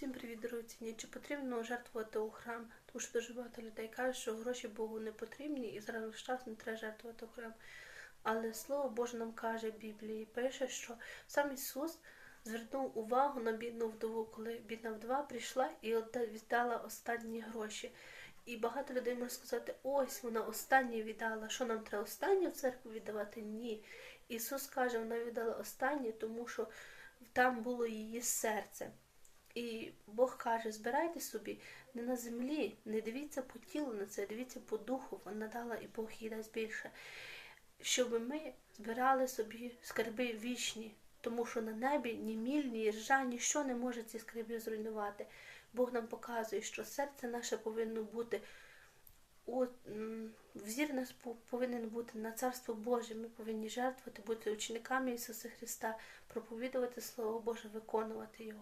Всім привіт, дорогоцінні. Чи потрібно жертвувати у храм? Тому що дуже багато людей кажуть, що гроші Богу не потрібні і зараз час не треба жертвувати у храм. Але Слово Боже нам каже в Біблії, пише, що сам Ісус звернув увагу на бідну вдову, коли бідна вдова прийшла і віддала останні гроші. І багато людей може сказати, ось вона останні віддала. Що нам треба останнє в церкву віддавати? Ні. Ісус каже, вона віддала останнє, тому що там було її серце. І Бог каже: збирайте собі не на землі, не дивіться по тілу на це, дивіться по духу. Вона дала і Бог їй дасть більше. Щоб ми збирали собі скарби вічні, тому що на небі ні міль, ні ржа, ніщо не може ці скарби зруйнувати. Бог нам показує, що серце наше повинно бути м, взір пов- повинен бути на царство Боже. Ми повинні жертвувати, бути учениками Ісуса Христа, проповідувати Слово Боже, виконувати Його.